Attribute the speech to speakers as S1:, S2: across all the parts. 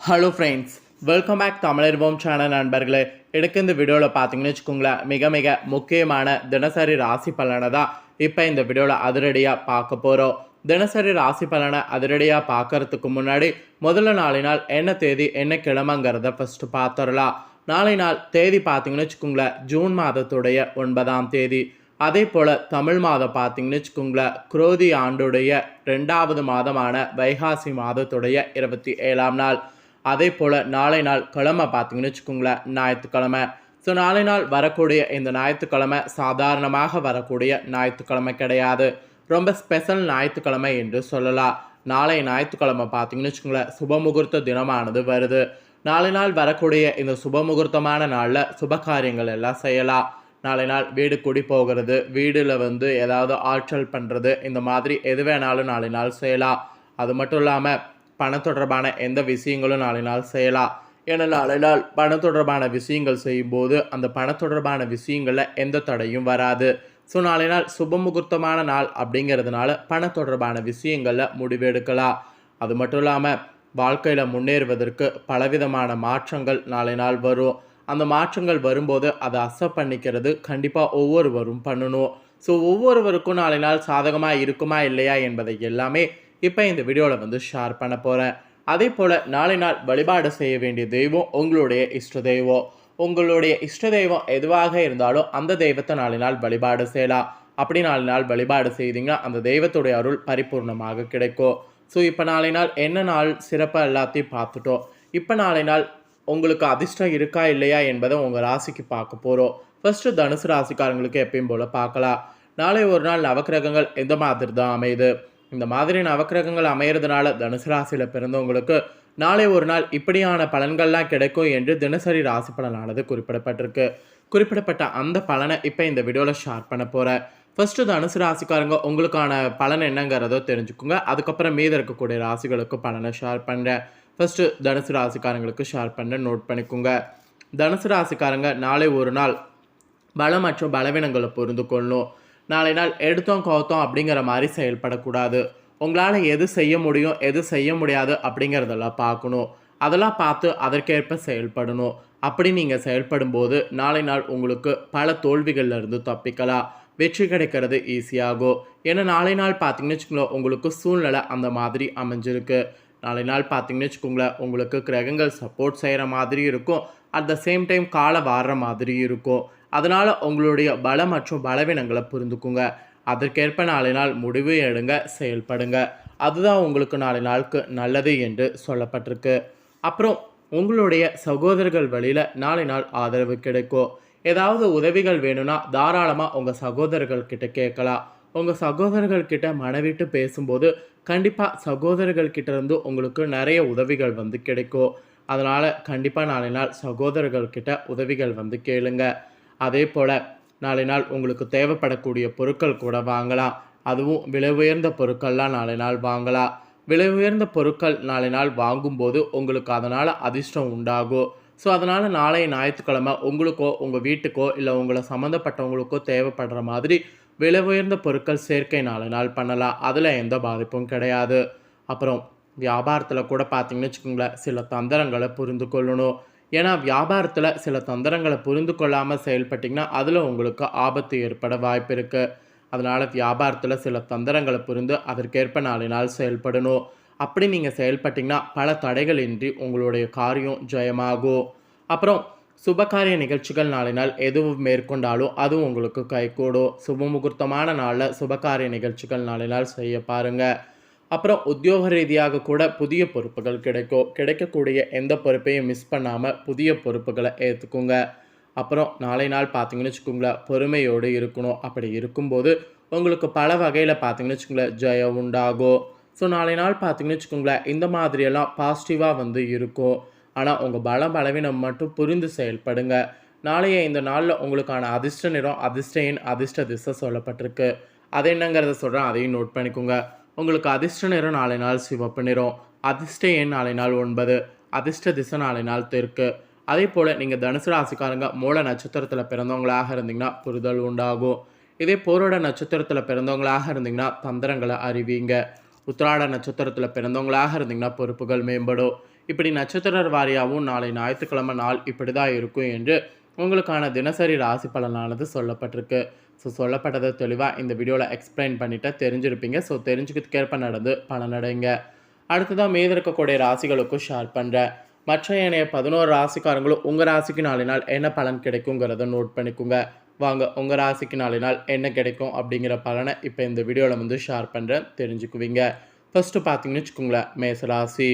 S1: Hello friends welcome back Tamizharvom channel நண்பர்களே. எனக்கு இந்த வீடியோவில் பார்த்தீங்கன்னு வச்சுக்கோங்களேன் மிக மிக முக்கியமான தினசரி ராசி பலனை தான் இப்போ இந்த வீடியோவில் அதிரடியாக பார்க்க போகிறோம் தினசரி ராசி பலனை அதிரடியாக பார்க்கறதுக்கு முன்னாடி முதல்ல நாளை நாள் என்ன தேதி என்ன கிழமைங்கிறத ஃபஸ்ட்டு பார்த்துடலாம். நாளை நாள் தேதி பார்த்தீங்கன்னு வச்சுக்கோங்களேன் ஜூன் மாதத்துடைய ஒன்பதாம் தேதி. அதே போல் தமிழ் மாதம் பார்த்தீங்கன்னு வச்சுக்கோங்களேன் குரோதி ஆண்டுடைய ரெண்டாவது மாதமான வைகாசி மாதத்துடைய இருபத்தி ஏழாம் நாள். அதே போல் நாளை நாள் கிழமை பார்த்தீங்கன்னு வச்சுக்கோங்களேன் ஞாயிற்றுக்கிழமை. ஸோ நாளை நாள் வரக்கூடிய இந்த ஞாயிற்றுக்கிழமை சாதாரணமாக வரக்கூடிய ஞாயிற்றுக்கிழமை கிடையாது. ரொம்ப ஸ்பெஷல் ஞாயிற்றுக்கிழமை என்று சொல்லலாம். நாளை ஞாயிற்றுக்கிழமை பார்த்தீங்கன்னு வச்சுக்கோங்களேன் சுபமுகூர்த்த தினமானது வருது. நாளை நாள் வரக்கூடிய இந்த சுபமுகூர்த்தமான நாளில் சுப காரியங்கள் எல்லாம் செய்யலாம். நாளை நாள் வீடு குடி போகிறது வீடில் வந்து ஏதாவது ஆற்றல் பண்ணுறது இந்த மாதிரி எது வேணாலும் நாளை நாள் செய்யலாம். அது மட்டும் இல்லாமல் பண தொடர்பான எந்த விஷயங்களும் நாளை நாள் செய்யலாம் ஏன்னா நாளை நாள் பண தொடர்பான விஷயங்கள் செய்யும்போது அந்த பண தொடர்பான விஷயங்களில் எந்த தடையும் வராது. ஸோ நாளை நாள் சுபமுகூர்த்தமான நாள் அப்படிங்கிறதுனால பண தொடர்பான விஷயங்களில் முடிவெடுக்கலாம் அது மட்டும் இல்லாமல் வாழ்க்கையில் முன்னேறுவதற்கு பலவிதமான மாற்றங்கள் நாளை நாள் வரும். அந்த மாற்றங்கள் வரும்போது அதை அசப் பண்ணிக்கிறது கண்டிப்பாக ஒவ்வொருவரும் பண்ணணும். ஸோ ஒவ்வொருவருக்கும் நாளை நாள் சாதகமாக இருக்குமா இல்லையா என்பதை எல்லாமே இப்போ இந்த வீடியோவில் வந்து ஷேர் பண்ண போகிறேன் அதே போல் நாளை நாள் வழிபாடு செய்ய வேண்டிய தெய்வம் உங்களுடைய இஷ்ட தெய்வம். உங்களுடைய இஷ்ட தெய்வம் எதுவாக இருந்தாலும் அந்த தெய்வத்தை நாளை நாள் வழிபாடு செய்யலாம். அப்படி நாலு நாள் வழிபாடு செய்தீங்கன்னா அந்த தெய்வத்துடைய அருள் பரிபூர்ணமாக கிடைக்கும். ஸோ இப்போ நாளை நாள் என்ன நாள் சிறப்பாக எல்லாத்தையும் பார்த்துட்டோம். இப்போ நாளை நாள் உங்களுக்கு அதிர்ஷ்டம் இருக்கா இல்லையா என்பதை உங்கள் ராசிக்கு பார்க்க போகிறோம் ஃபஸ்ட்டு தனுசு ராசிக்காரங்களுக்கு எப்பயும் போல் பார்க்கலாம். நாளை ஒரு நாள் நவக்கிரகங்கள் எந்த மாதிரி தான் அமையுது. இந்த மாதிரியான நவக்கிரகங்கள் அமையிறதுனால தனுசு ராசியில் பிறந்தவங்களுக்கு நாளை ஒரு நாள் இப்படியான பலன்கள்லாம் கிடைக்கும் என்று தினசரி ராசி பலனானது குறிப்பிடப்பட்டிருக்கு. குறிப்பிடப்பட்ட அந்த பலனை இப்போ இந்த வீடியோவில் ஷேர் பண்ண போகிறேன் ஃபர்ஸ்ட் தனுசு ராசிக்காரங்க உங்களுக்கான பலன் என்னங்கிறதோ தெரிஞ்சுக்கோங்க. அதுக்கப்புறம் மீத இருக்கக்கூடிய ராசிகளுக்கு பலனை ஷேர் பண்ணுறேன் ஃபர்ஸ்ட் தனுசு ராசிக்காரங்களுக்கு ஷேர் பண்ண நோட் பண்ணிக்கோங்க. தனுசு ராசிக்காரங்க நாளை ஒரு நாள் பலம் மற்றும் பலவீனங்களை புரிந்து கொள்ளணும் நாளை நாள் எடுத்தோம் கோத்தோம் அப்படிங்கிற மாதிரி செயல்படக்கூடாது. உங்களால் எது செய்ய முடியும் எது செய்ய முடியாது அப்படிங்கிறதெல்லாம் பார்க்கணும். அதெல்லாம் பார்த்து அதற்கேற்ப செயல்படணும். அப்படி நீங்கள் செயல்படும் போது நாளை நாள் உங்களுக்கு பல தோல்விகளில் இருந்து தப்பிக்கலாம். வெற்றி கிடைக்கிறது ஈஸியாகும். ஏன்னா நாளை நாள் பார்த்தீங்கன்னு வச்சுக்கோங்களேன் உங்களுக்கு சூழ்நிலை அந்த மாதிரி அமைஞ்சிருக்கு. நாளை நாள் பார்த்தீங்கன்னு வச்சுக்கோங்களேன் உங்களுக்கு கிரகங்கள் சப்போர்ட் செய்கிற மாதிரி இருக்கும். அட் த சேம் டைம் காலை வாடுற மாதிரி இருக்கும். அதனால் உங்களுடைய பலம் மற்றும் பலவீனங்களை புரிந்துக்குங்க. அதற்கேற்ப நாளை நாள் முடிவு எடுங்க செயல்படுங்க. அதுதான் உங்களுக்கு நாளை நாளுக்கு நல்லது என்று சொல்லப்பட்டிருக்கு. அப்புறம் உங்களுடைய சகோதரர்கள் வழியில் நாளை நாள் ஆதரவு கிடைக்கும் ஏதாவது உதவிகள் வேணும்னா தாராளமாக உங்கள் சகோதரர்கள் கிட்ட கேட்கலாம். உங்கள் சகோதரர்கள் கிட்ட மனவிட்டு பேசும்போது கண்டிப்பாக சகோதரர்கள் கிட்ட இருந்து உங்களுக்கு நிறைய உதவிகள் வந்து கிடைக்கும் அதனால் கண்டிப்பாக நாளை நாள் சகோதரர்கள் கிட்ட உதவிகள் வந்து கேளுங்கள் அதே போல் நாளை நாள் உங்களுக்கு தேவைப்படக்கூடிய பொருட்கள் கூட வாங்கலாம். அதுவும் விலை உயர்ந்த பொருட்கள்லாம் நாளை நாள் வாங்கலாம். விலை உயர்ந்த பொருட்கள் நாளை நாள் வாங்கும்போது உங்களுக்கு அதனால் அதிர்ஷ்டம் உண்டாகும். ஸோ அதனால் நாளைய ஞாயிற்றுக்கிழமை உங்களுக்கோ உங்கள் வீட்டுக்கோ இல்லை உங்களை சம்மந்தப்பட்டவங்களுக்கோ தேவைப்படுற மாதிரி விலை உயர்ந்த பொருட்கள் சேர்க்கை நாளை நாள் பண்ணலாம். அதில் எந்த பாதிப்பும் கிடையாது. அப்புறம் வியாபாரத்தில் கூட பார்த்தீங்கன்னு வச்சுக்கோங்களேன் சில தந்திரங்களை புரிந்து கொள்ளணும். ஏன்னா வியாபாரத்தில் சில தந்திரங்களை புரிந்து கொள்ளாமல் செயல்பட்டிங்கன்னா அதில் உங்களுக்கு ஆபத்து ஏற்பட வாய்ப்பு இருக்குது அதனால் வியாபாரத்தில் சில தந்திரங்களை புரிந்து அதற்கேற்ப நாளை நாள் செயல்படணும். அப்படி நீங்கள் செயல்பட்டிங்கன்னா பல தடைகளின்றி உங்களுடைய காரியம் ஜெயமாகும். அப்புறம் சுபகாரிய நிகழ்ச்சிகள் நாளை நாள் எதுவும் மேற்கொண்டாலும் அதுவும் உங்களுக்கு கைகூடும். சுபமுகூர்த்தமான நாளில் சுபகாரிய நிகழ்ச்சிகள் நாளை நாள் செய்ய பாருங்கள் அப்புறம் உத்தியோக ரீதியாக கூட புதிய பொறுப்புகள் கிடைக்கும் கிடைக்கக்கூடிய எந்த பொறுப்பையும் மிஸ் பண்ணாமல் புதிய பொறுப்புகளை ஏற்றுக்குங்க அப்புறம் நாளை நாள் பார்த்தீங்கன்னு வச்சுக்கோங்களேன் பொறுமையோடு இருக்கணும். அப்படி இருக்கும்போது உங்களுக்கு பல வகையில் பார்த்தீங்கன்னு வச்சுக்கோங்களேன் ஜெயம் உண்டாகும் ஸோ நாளை நாள் பார்த்தீங்கன்னு வச்சுக்கோங்களேன் இந்த மாதிரியெல்லாம் பாசிட்டிவாக வந்து இருக்கும். ஆனால் உங்கள் பல பலவீனம் மட்டும் புரிந்து செயல்படுங்க. நாளைய இந்த நாளில் உங்களுக்கான அதிர்ஷ்ட நிறம் அதிர்ஷ்ட எண் அதிர்ஷ்ட திசை சொல்லப்பட்டிருக்கு. அது என்னங்கிறத சொல்கிறேன் அதையும் நோட் பண்ணிக்கோங்க. உங்களுக்கு அதிர்ஷ்ட நிறம் நாளை நாள் சிவப்பு நிறம் அதிர்ஷ்ட எண் நாளை நாள் ஒன்பது அதிர்ஷ்ட திசை நாளை நாள் தெற்கு. அதே போல் நீங்கள் தனுசு ராசிக்காரங்க மூல நட்சத்திரத்தில் பிறந்தவங்களாக இருந்தீங்கன்னா புரிதல் உண்டாகும். இதே போரோட நட்சத்திரத்தில் பிறந்தவங்களாக இருந்தீங்கன்னா தந்திரங்களை அறிவிங்க. உத்திராட நட்சத்திரத்தில் பிறந்தவங்களாக இருந்தீங்கன்னா பொறுப்புகள் மேம்படும். இப்படி நட்சத்திர வாரியாகவும் நாளை ஞாயிற்றுக்கிழமை நாள் இப்படி தான் இருக்கும் என்று உங்களுக்கான தினசரி ராசி பலனானது சொல்லப்பட்டிருக்கு. ஸோ சொல்லப்பட்டதை தெளிவாக இந்த வீடியோவில் எக்ஸ்பிளைன் பண்ணிட்டு தெரிஞ்சிருப்பீங்க. ஸோ தெரிஞ்சுக்கிறதுக்கேற்ப நடந்து பலனடைங்க அடுத்ததாக மீது இருக்கக்கூடிய ராசிகளுக்கும் ஷேர் பண்ணுறேன் மற்ற ஏனைய பதினோரு ராசிக்காரங்களும் உங்கள் ராசிக்கு நாளினால் நாள் என்ன பலன் கிடைக்குங்கிறத நோட் பண்ணிக்கோங்க. வாங்க உங்கள் ராசிக்கு நாளினால் நாள் என்ன கிடைக்கும் அப்படிங்கிற பலனை இப்போ இந்த வீடியோவில் வந்து ஷேர் பண்ணுறேன் தெரிஞ்சுக்குவீங்க. ஃபஸ்ட்டு பார்த்தீங்கன்னு வச்சுக்கோங்களேன் மேசராசி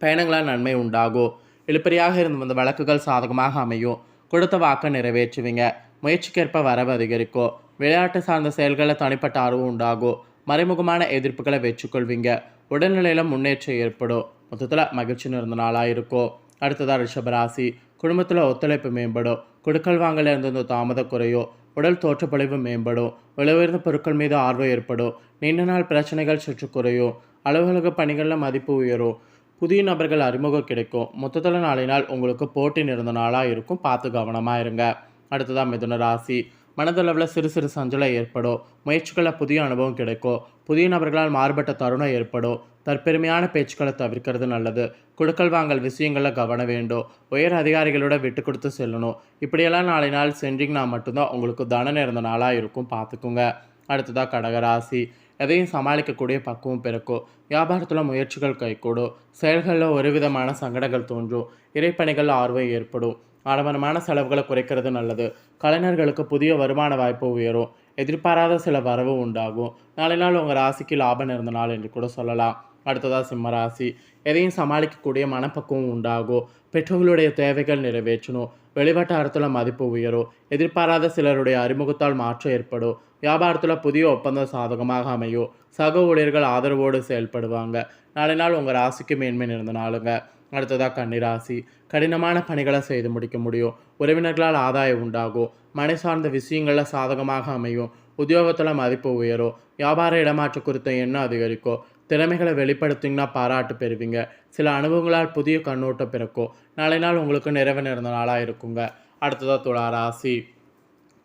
S1: பயணங்களால் நன்மை உண்டாகும். இழுப்பறியாக இருந்து வந்த வழக்குகள் சாதகமாக அமையும். கொடுத்த வாக்கை நிறைவேற்றுவீங்க. முயற்சிக்கேற்ப வரவு அதிகரிக்கும். விளையாட்டு சார்ந்த செயல்களில் தனிப்பட்ட ஆர்வம் உண்டாகும். மறைமுகமான எதிர்ப்புகளை வச்சுக்கொள்வீங்க உடல்நிலையில் முன்னேற்றம் ஏற்படும். மொத்தத்தில் மகிழ்ச்சி நிறைந்த நாளாக இருக்கும். அடுத்ததாக ரிஷபராசி குடும்பத்தில் ஒத்துழைப்பு மேம்படும். கொடுக்கல் வாங்கல இருந்த தாமத குறையும். உடல் தோற்றப்பொழிவு மேம்படும். விலையுயர்ந்த பொருட்கள் மீது ஆர்வம் ஏற்படும். நீண்ட நாள் பிரச்சனைகள் சுற்று குறையும். அலுவலக பணிகளில் மதிப்பு உயரும். புதிய நபர்கள் அறிமுகம் கிடைக்கும். மொத்தத்தில் நாளை நாள் உங்களுக்கு போட்டி நிறைந்த நாளாக இருக்கும். பார்த்து கவனமாக இருங்க. அடுத்ததாக மிதுன ராசி. மனதளவில் சிறு சிறு சஞ்சலம் ஏற்படும். முயற்சிகளில் புதிய அனுபவம் கிடைக்கும். புதிய நபர்களால் மாறுபட்ட தருணம் ஏற்படும். தற்பெருமையான பேச்சுக்களை தவிர்க்கிறது நல்லது. கொடுக்கல் வாங்கல் விஷயங்களில் கவனம் வேண்டும். உயர் அதிகாரிகளோட விட்டு கொடுத்து செல்லணும். இப்படியெல்லாம் நாளை நாள் சென்றீங்கன்னா மட்டும்தான் உங்களுக்கு தன நேர்ந்த நாளாக இருக்கும். பார்த்துக்குங்க. அடுத்ததாக கடகராசி எதையும் சமாளிக்கக்கூடிய பக்குவம் பிறக்கும் வியாபாரத்தில் முயற்சிகள் கைகூடும் செயல்களில் ஒரு விதமான சங்கடங்கள் தோன்றும் இறைப்பணிகள் ஆர்வம் ஏற்படும். ஆடம்பரமான செலவுகளை குறைக்கிறது நல்லது. கலைஞர்களுக்கு புதிய வருமான வாய்ப்பு உயரும். எதிர்பாராத சில வரவு உண்டாகும். நாளை நாள் உங்கள் ராசிக்கு லாபம் இருந்த நாள் என்று கூட சொல்லலாம். அடுத்ததாக சிம்ம ராசி. எதையும் சமாளிக்கக்கூடிய மனப்பக்குவம் உண்டாகும் பெற்றோர்களுடைய தேவைகள் நிறைவேற்றணும். வெளிவட்டாரத்தில் மதிப்பு உயரும். எதிர்பாராத சிலருடைய அறிமுகத்தால் மாற்றம் ஏற்படும். வியாபாரத்தில் புதிய ஒப்பந்தம் சாதகமாக அமையும் சக ஊழியர்கள் ஆதரவோடு செயல்படுவாங்க. நாளை நாள் உங்கள் ராசிக்கு மேன்மை இருந்த நாளுங்க. அடுத்ததாக கன்னிராசி கடினமான பணிகளை செய்து முடிக்க முடியும். உறவினர்களால் ஆதாயம் உண்டாகும். மனை சார்ந்த விஷயங்களில் சாதகமாக அமையும். உத்தியோகத்தில் மதிப்பு உயரும். வியாபார இடமாற்ற குறித்த எண்ணம் அதிகரிக்கும். திறமைகளை வெளிப்படுத்திங்கன்னா பாராட்டு பெறுவீங்க. சில அனுபவங்களால் புதிய கண்ணோட்டம் பிறக்கும். நாளை நாள் உங்களுக்கு நிறைவு நிறந்த நாளாக இருக்குங்க. அடுத்ததாக துளா ராசி.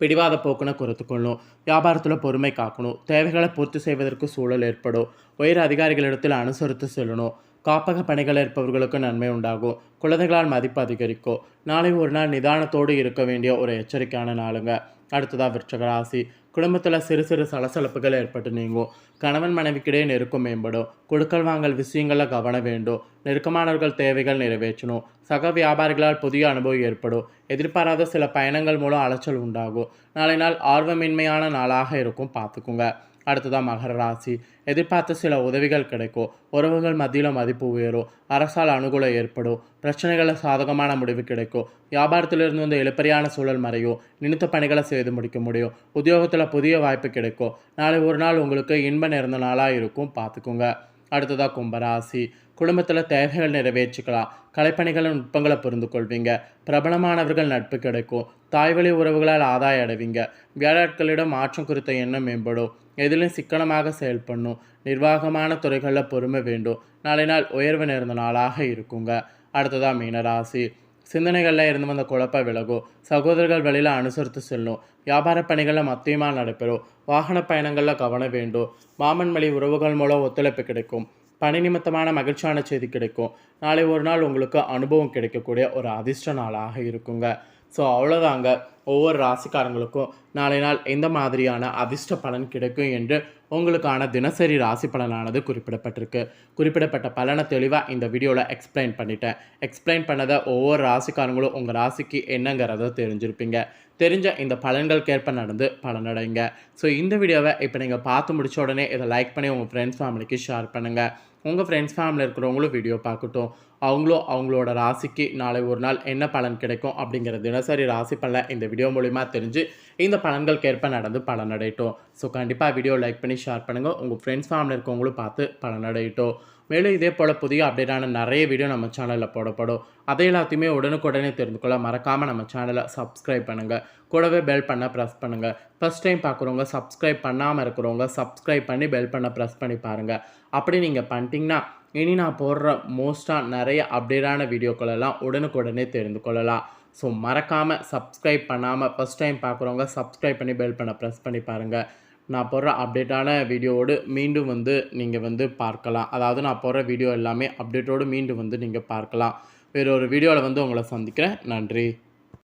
S1: பிடிவாத போக்குனை குறைத்துக்கொள்ளணும் வியாபாரத்தில் பொறுமை காக்கணும். தேவைகளை பூர்த்தி செய்வதற்கு சூழல் ஏற்படும். உயர் அதிகாரிகளிடத்தில் அனுசரித்து செல்லணும். காப்பக பணிகள் இருப்பவர்களுக்கு நன்மை உண்டாகும். குழந்தைகளால் மதிப்பு அதிகரிக்கும். நாளை ஒரு நாள் நிதானத்தோடு இருக்க வேண்டிய ஒரு எச்சரிக்கையான நாளுங்க. அடுத்ததாக விருச்சகராசி குடும்பத்தில் சிறு சிறு சலசலப்புகள் ஏற்பட்டு நீங்கும். கணவன் மனைவிக்கிடையே நெருக்கம் மேம்படும். கொடுக்கல் வாங்கல் விஷயங்களில் கவனம் வேண்டும். நெருக்கமானவர்கள் தேவைகள் நிறைவேற்றணும். சக வியாபாரிகளால் புதிய அனுபவம் ஏற்படும். எதிர்பாராத சில பயணங்கள் மூலம் அலைச்சல் உண்டாகும். நாளை நாள் ஆர்வமின்மையான நாளாக இருக்கும். பார்த்துக்குங்க. அடுத்ததாக மகர ராசி. எதிர்பார்த்த சில உதவிகள் கிடைக்கும். உறவுகள் மத்தியில் மதிப்பு உயரும். அரசால் அனுகூலம் ஏற்படும். பிரச்சனைகளில் சாதகமான முடிவு கிடைக்கும். வியாபாரத்திலிருந்து வந்து எழுப்பறியான சூழல் மறையும். நினைத்த பணிகளை செய்து முடிக்க முடியும். உத்தியோகத்தில் புதிய வாய்ப்பு கிடைக்கும். நாளை ஒரு நாள் உங்களுக்கு இன்ப நேர்ந்த நாளாக இருக்கும். பார்த்துக்குங்க. அடுத்ததாக கும்பராசி குடும்பத்தில் தேவைகள் நிறைவேற்றிக்கலாம். கலைப்பணிகளின் நுட்பங்களை புரிந்து கொள்வீங்க பிரபலமானவர்கள் நட்பு கிடைக்கும். தாய்வழி உறவுகளால் ஆதாயம் அடைவீங்க. வேளாட்களிடம் மாற்றம் குறித்த எண்ணம் மேம்படும். எதிலும் சிக்கனமாக செயல்படணும். நிர்வாகமான துறைகளில் பொறுமை வேண்டும். நாளை நாள் உயர்வு நேர்ந்த நாளாக இருக்குங்க. அடுத்ததாக மீனராசி. சிந்தனைகளில் இருந்து வந்த குழப்ப விலகும் சகோதரர்கள் வழியில் அனுசரித்து செல்லும் வியாபார பணிகளில் மத்தியமாக நடைபெறும் வாகன பயணங்களில் கவனம் வேண்டும் மாமன் வழி உறவுகள் மூலம் ஒத்துழைப்பு கிடைக்கும் பணி நிமித்தமான மகிழ்ச்சியான செய்தி கிடைக்கும். நாளை ஒரு நாள் உங்களுக்கு அனுபவம் கிடைக்கக்கூடிய ஒரு அதிர்ஷ்ட நாளாக இருக்குங்க. ஸோ அவ்வளோதாங்க ஒவ்வொரு ராசிக்காரங்களுக்கும் நாளை நாள் எந்த மாதிரியான அதிர்ஷ்ட பலன் கிடைக்கும் என்று உங்களுக்கான தினசரி ராசி பலனானது குறிப்பிடப்பட்டிருக்கு. குறிப்பிடப்பட்ட பலனை தெளிவாக இந்த வீடியோவில் எக்ஸ்பிளைன் பண்ணிட்டேன். எக்ஸ்பிளைன் பண்ணதை ஒவ்வொரு ராசிக்காரங்களும் உங்கள் ராசிக்கு என்னங்கிறத தெரிஞ்சிருப்பீங்க. தெரிஞ்ச இந்த பலன்களுக்கேற்ப நடந்து பலனடைங்க. ஸோ இந்த வீடியோவை இப்போ நீங்கள் பார்த்து முடிச்ச உடனே இதை லைக் பண்ணி உங்கள் ஃப்ரெண்ட்ஸ் ஃபேமிலிக்கு ஷேர் பண்ணுங்கள் உங்கள் ஃப்ரெண்ட்ஸ் ஃபேமிலியில் இருக்கிறவங்களும் வீடியோ பார்க்கட்டும். அவங்களும் அவங்களோட ராசிக்கு நாளை ஒரு நாள் என்ன பலன் கிடைக்கும் அப்படிங்கிற தினசரி ராசி பலனை இந்த வீடியோ மூலிமா தெரிஞ்சு இந்த பலன்களுக்கேற்ப நடந்து பலனடையட்டும். ஸோ கண்டிப்பாக வீடியோ லைக் பண்ணி ஷேர் பண்ணுங்கள் உங்கள் ஃப்ரெண்ட்ஸ் ஃபேமிலி இருக்கவங்களும் பார்த்து பலனடையிட்டோம் மேலும் இதே போல் புதிய அப்டேட்டான நிறைய வீடியோ நம்ம சேனலில் போடப்படும். அதை எல்லாத்தையுமே உடனுக்குடனே தெரிந்து கொள்ள மறக்காமல் நம்ம சேனலை சப்ஸ்கிரைப் பண்ணுங்கள் கூடவே பெல் பண்ண ப்ரெஸ் பண்ணுங்கள் ஃபஸ்ட் டைம் பார்க்குறவங்க சப்ஸ்கிரைப் பண்ணாமல் இருக்கிறவங்க சப்ஸ்கிரைப் பண்ணி பெல் பண்ண ப்ரெஸ் பண்ணி பாருங்கள் அப்படி நீங்கள் பண்ணிட்டீங்கன்னா இனி நான் போடுற மோஸ்ட்டாக நிறைய அப்டேட்டான வீடியோக்களெல்லாம் உடனுக்குடனே தெரிந்து கொள்ளலாம். ஸோ மறக்காமல் சப்ஸ்கிரைப் பண்ணாமல் ஃபஸ்ட் டைம் பார்க்குறவங்க சப்ஸ்கிரைப் பண்ணி பெல் பண்ண ப்ரெஸ் பண்ணி பாருங்கள் நான் போடுற அப்டேட்டான வீடியோவோடு மீண்டும் வந்து நீங்கள் வந்து பார்க்கலாம். அதாவது நான் போடுற வீடியோ எல்லாமே அப்டேட்டோடு மீண்டும் வந்து நீங்கள் பார்க்கலாம். வேறு ஒரு வீடியோவில் வந்து உங்களை சந்திக்கிறேன். நன்றி.